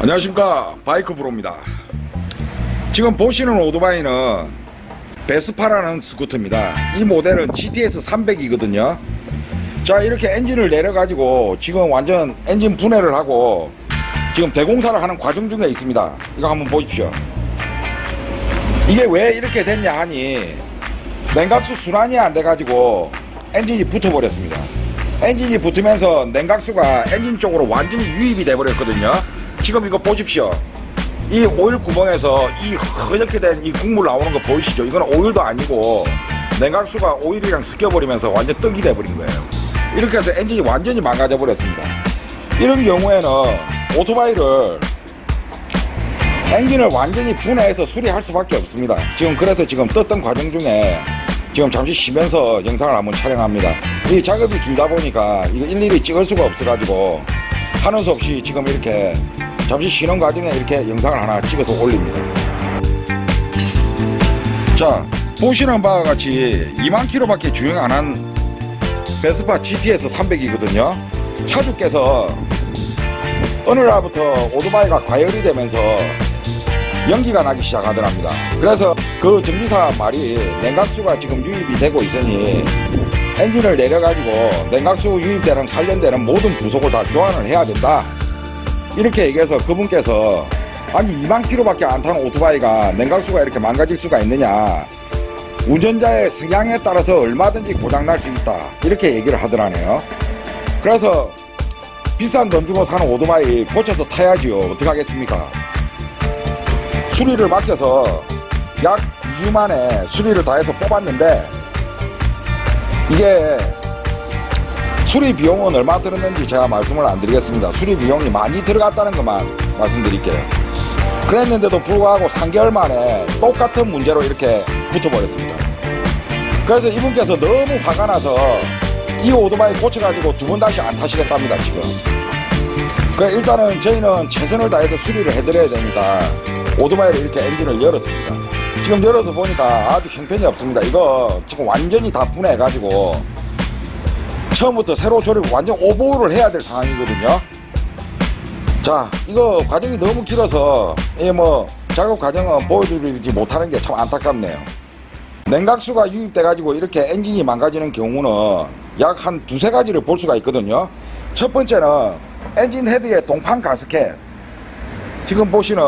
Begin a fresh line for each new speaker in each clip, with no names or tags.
안녕하십니까. 바이크 브로입니다. 지금 보시는 오토바이는 베스파라는 스쿠터입니다. 이 모델은 GTS 300이거든요. 자 이렇게 엔진을 내려 가지고 지금 완전 엔진 분해를 하고 지금 대공사를 하는 과정 중에 있습니다. 이거 한번 보십시오. 이게 왜 이렇게 됐냐 하니 냉각수 순환이 안 돼 가지고 엔진이 붙어 버렸습니다. 엔진이 붙으면서 냉각수가 엔진 쪽으로 완전히 유입이 돼 버렸거든요 지금 이거 보십시오 이 오일 구멍에서 이 허옇게 된 이 국물 나오는 거 보이시죠 이건 오일도 아니고 냉각수가 오일이랑 섞여버리면서 완전 떡이 돼버린 거예요 이렇게 해서 엔진이 완전히 망가져 버렸습니다 이런 경우에는 오토바이를 엔진을 완전히 분해해서 수리할 수밖에 없습니다. 지금 그래서 지금 떴던 과정 중에 지금 잠시 쉬면서 영상을 한번 촬영합니다. 이 작업이 길다 보니까 이거 일일이 찍을 수가 없어가지고 하는 수 없이 지금 이렇게 잠시 쉬는 과정에 이렇게 영상을 하나 찍어서 올립니다. 자, 보시는 바와 같이 2만 킬로밖에 주행 안 한 베스파 GTS 300이거든요. 차주께서 어느 날부터 오토바이가 과열이 되면서 연기가 나기 시작하더랍니다. 그래서 그 정비사 말이 냉각수가 지금 유입이 되고 있으니 엔진을 내려가지고 냉각수 유입되는 관련되는 모든 부속을 다 교환을 해야 된다. 이렇게 얘기해서 그분께서 아니 2만 킬로밖에 안 타는 오토바이가 냉각수가 이렇게 망가질 수가 있느냐. 운전자의 성향에 따라서 얼마든지 고장날 수 있다. 이렇게 얘기를 하더라네요. 그래서 비싼 돈 주고 사는 오토바이 고쳐서 타야지요. 어떡하겠습니까? 수리를 맡겨서 약 2주 만에 수리를 다 해서 뽑았는데 이게 수리 비용은 얼마 들었는지 제가 말씀을 안 드리겠습니다. 수리 비용이 많이 들어갔다는 것만 말씀드릴게요. 그랬는데도 불구하고 3개월 만에 똑같은 문제로 이렇게 붙어버렸습니다. 그래서 이분께서 너무 화가 나서 이 오토바이 고쳐가지고 두 번 다시 안 타시겠답니다, 지금. 그 일단은 저희는 최선을 다해서 수리를 해드려야 되니까 오토바이를 이렇게 엔진을 열었습니다. 지금 열어서 보니까 아주 형편이 없습니다. 이거 지금 완전히 다 분해가지고 처음부터 새로 조립 완전 오버홀을 해야 될 상황이거든요. 자, 이거 과정이 너무 길어서 이뭐 작업 과정은 보여드리지 못하는 게 참 안타깝네요. 냉각수가 유입돼 가지고 이렇게 엔진이 망가지는 경우는 약 한 두세 가지를 볼 수가 있거든요. 첫 번째는 엔진 헤드의 동판 가스켓. 지금 보시는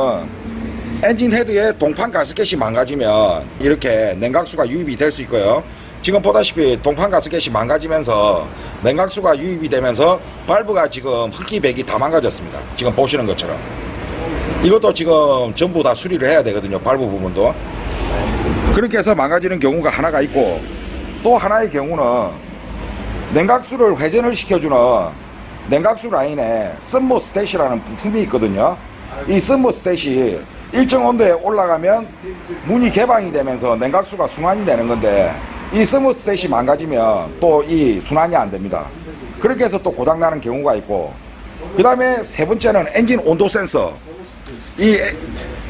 엔진 헤드의 동판 가스켓이 망가지면 이렇게 냉각수가 유입이 될 수 있고요. 지금 보다시피 동판 가스켓이 망가지면서 냉각수가 유입이 되면서 발브가 지금 흙기백이 다 망가졌습니다. 지금 보시는 것처럼. 이것도 지금 전부 다 수리를 해야 되거든요. 발브 부분도. 그렇게 해서 망가지는 경우가 하나가 있고 또 하나의 경우는 냉각수를 회전을 시켜주는 냉각수 라인에 썸머 스탯이라는 부품이 있거든요. 이 썸머 스탯이 일정 온도에 올라가면 문이 개방이 되면서 냉각수가 순환이 되는 건데 이 썸머 스탯이 망가지면 또 이 순환이 안 됩니다. 그렇게 해서 또 고장나는 경우가 있고 그 다음에 세 번째는 엔진 온도 센서 이 에-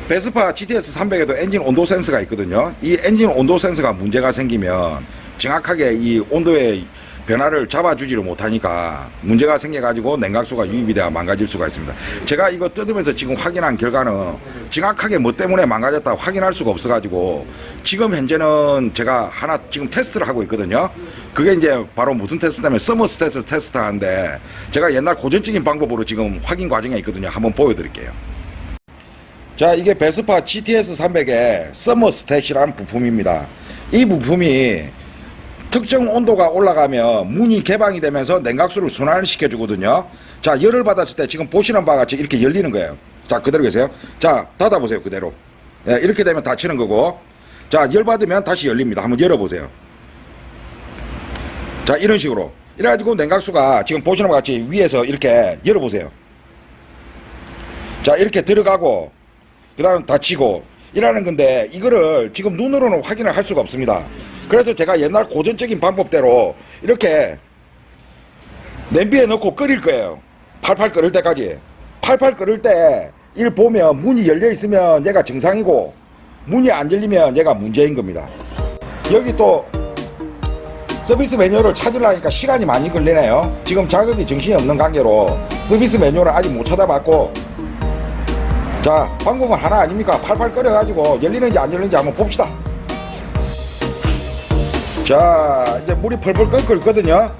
베스파 GTS 300에도 엔진 온도 센서가 있거든요. 이 엔진 온도 센서가 문제가 생기면 정확하게 이 온도의 변화를 잡아주지를 못하니까 문제가 생겨가지고 냉각수가 유입이 되어 망가질 수가 있습니다. 제가 이거 뜯으면서 지금 확인한 결과는 정확하게 뭐 때문에 망가졌다 확인할 수가 없어가지고 지금 현재는 제가 하나 지금 테스트를 하고 있거든요. 그게 이제 바로 무슨 테스트냐면 서머스 테스트 테스트 하는데 제가 옛날 고전적인 방법으로 지금 확인 과정에 있거든요. 한번 보여드릴게요. 자, 이게 베스파 GTS 300의 서머 스탯이라는 부품입니다. 이 부품이 특정 온도가 올라가면 문이 개방이 되면서 냉각수를 순환을 시켜주거든요. 자, 열을 받았을 때 지금 보시는 바와 같이 이렇게 열리는 거예요. 자, 그대로 계세요. 자, 닫아보세요. 그대로. 예, 이렇게 되면 닫히는 거고. 자, 열 받으면 다시 열립니다. 한번 열어보세요. 자, 이런 식으로. 이래가지고 냉각수가 지금 보시는 것 같이 위에서 이렇게 열어보세요. 자, 이렇게 들어가고, 그 다음 닫히고, 이라는 건데, 이거를 지금 눈으로는 확인을 할 수가 없습니다. 그래서 제가 옛날 고전적인 방법대로 이렇게 냄비에 넣고 끓일 거예요. 팔팔 끓을 때까지. 팔팔 끓을 때, 일 보면 문이 열려 있으면 얘가 정상이고, 문이 안 열리면 얘가 문제인 겁니다. 여기 또, 서비스 메뉴를 찾으려니까 시간이 많이 걸리네요. 지금 작업이 정신이 없는 관계로 서비스 메뉴를 아직 못 찾아봤고 자 방법은 하나 아닙니까 팔팔 끓여가지고 열리는지 안 열리는지 한번 봅시다 자 이제 물이 펄펄 끓고 있거든요.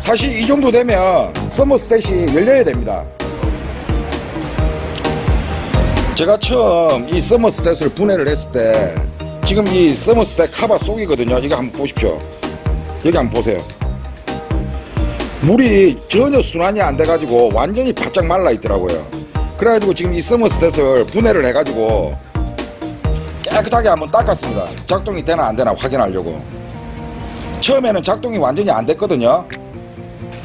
사실 이 정도 되면 서머 스탯이 열려야 됩니다. 제가 처음 이 서머 스탯을 분해를 했을 때 지금 이 서머 스탯 카바 속이거든요. 이거 한번 보십시오. 여기 한번 보세요. 물이 전혀 순환이 안 돼가지고 완전히 바짝 말라 있더라고요. 그래가지고 지금 이 서머 스탯을 분해를 해가지고 깨끗하게 한번 닦았습니다. 작동이 되나 안 되나 확인하려고 처음에는 작동이 완전히 안 됐거든요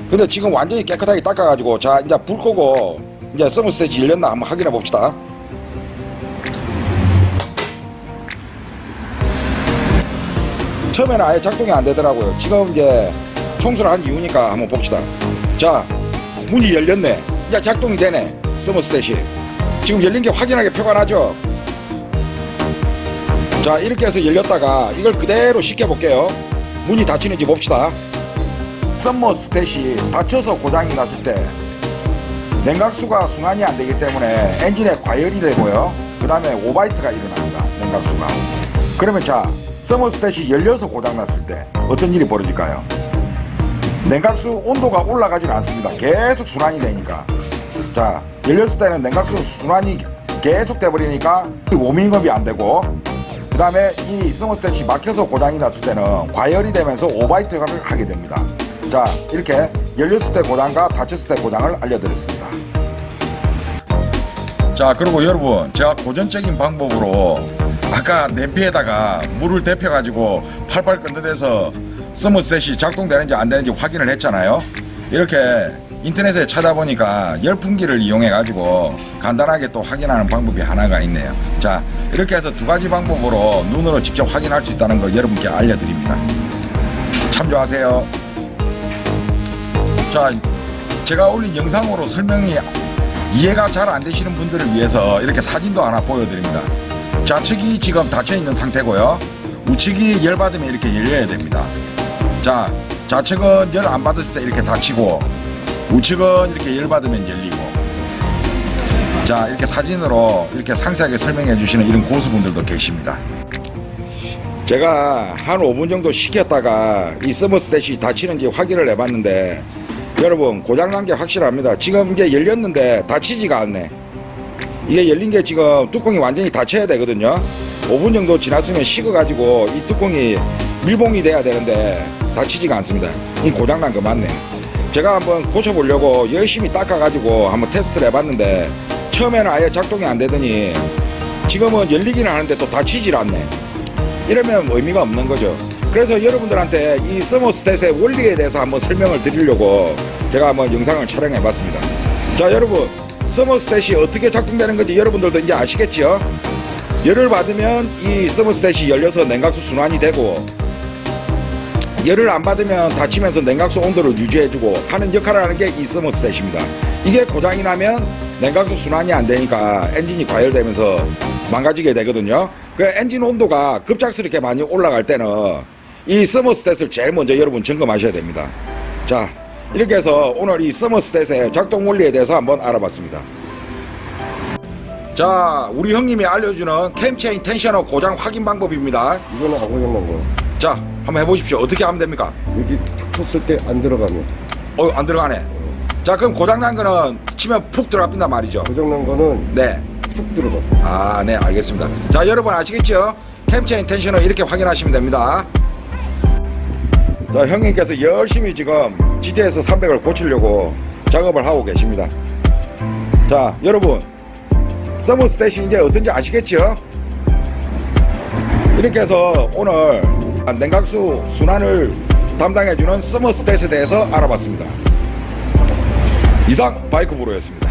근데 지금 완전히 깨끗하게 닦아가지고 자 이제 불 끄고 이제 서머스탯이 열렸나 한번 확인해 봅시다 처음에는 아예 작동이 안 되더라고요. 지금 이제 청소를 한 이유니까 한번 봅시다. 자, 문이 열렸네. 이제 작동이 되네. 서머스탯이. 지금 열린 게 확인하게 표가 나죠? 자, 이렇게 해서 열렸다가 이걸 그대로 씻겨 볼게요. 문이 닫히는지 봅시다. 서머스탯이 닫혀서 고장이 났을 때 냉각수가 순환이 안 되기 때문에 엔진에 과열이 되고요. 그 다음에 오바이트가 일어납니다. 냉각수가. 그러면 자, 서머스탯이 열려서 고장 났을 때 어떤 일이 벌어질까요? 냉각수 온도가 올라가질 않습니다. 계속 순환이 되니까. 자, 열렸을 때는 냉각수 순환이 계속 돼버리니까 이 워밍업이 안 되고, 그 다음에 이 서머스탯이 막혀서 고장이 났을 때는 과열이 되면서 오바이트를 하게 됩니다. 자, 이렇게 열렸을 때 고장과 닫혔을 때 고장을 알려드렸습니다. 자, 그리고 여러분, 제가 고전적인 방법으로 아까 냄비에다가 물을 데펴가지고 팔팔 끈들여서 서머셋이 작동되는지 안 되는지 확인을 했잖아요. 이렇게 인터넷에 찾아보니까 열풍기를 이용해가지고 간단하게 또 확인하는 방법이 하나가 있네요. 자, 이렇게 해서 두 가지 방법으로 눈으로 직접 확인할 수 있다는 거 여러분께 알려드립니다. 참조하세요. 자, 제가 올린 영상으로 설명이 이해가 잘 안 되시는 분들을 위해서 이렇게 사진도 하나 보여드립니다. 좌측이 지금 닫혀 있는 상태고요. 우측이 열 받으면 이렇게 열려야 됩니다. 자, 좌측은 열 안 받을 때 이렇게 닫히고 우측은 이렇게 열 받으면 열리고. 자, 이렇게 사진으로 이렇게 상세하게 설명해 주시는 이런 고수분들도 계십니다. 제가 한 5분 정도 식혔다가 이 서머스탯이 닫히는지 확인을 해봤는데 여러분 고장난 게 확실합니다. 지금 이제 열렸는데 닫히지가 않네. 이게 열린 게 지금 뚜껑이 완전히 닫혀야 되거든요. 5분 정도 지났으면 식어가지고 이 뚜껑이 밀봉이 돼야 되는데 닫히지가 않습니다. 이 고장난 거 맞네. 제가 한번 고쳐보려고 열심히 닦아가지고 한번 테스트를 해봤는데 처음에는 아예 작동이 안 되더니 지금은 열리기는 하는데 또 닫히질 않네. 이러면 의미가 없는 거죠. 그래서 여러분들한테 이 서머스탯의 원리에 대해서 한번 설명을 드리려고 제가 한번 영상을 촬영해 봤습니다. 자, 여러분, 서머스탯이 어떻게 작동되는 건지 여러분들도 이제 아시겠죠? 열을 받으면 이 서머스탯이 열려서 냉각수 순환이 되고 열을 안 받으면 닫히면서 냉각수 온도를 유지해주고 하는 역할을 하는 게 이 서머스탯입니다. 이게 고장이 나면 냉각수 순환이 안 되니까 엔진이 과열되면서 망가지게 되거든요. 그 엔진 온도가 급작스럽게 많이 올라갈 때는 이 서머스탯을 제일 먼저 여러분 점검하셔야 됩니다. 자, 이렇게 해서 오늘 이 서머스탯의 작동 원리에 대해서 한번 알아봤습니다. 자, 우리 형님이 알려주는 캠체인 텐셔너 고장 확인 방법입니다.
안 고장난 거.
자, 한번 해보십시오. 어떻게 하면 됩니까?
여기 툭 쳤을 때 안 들어가면
어, 안 들어가네. 자, 그럼 고장난 거는 치면 푹 들어간단 말이죠.
고장난 거는
네.
툭 들어가.
아, 네, 알겠습니다. 자, 여러분 아시겠죠? 캠체 인 텐션을 이렇게 확인하시면 됩니다. 자, 형님께서 열심히 지금 GTS 300을 고치려고 작업을 하고 계십니다. 자, 여러분. 서머스탯이 이제 어떤지 아시겠죠? 이렇게 해서 오늘 냉각수 순환을 담당해주는 서머스탯에 대해서 알아봤습니다. 이상 바이크 브로였습니다.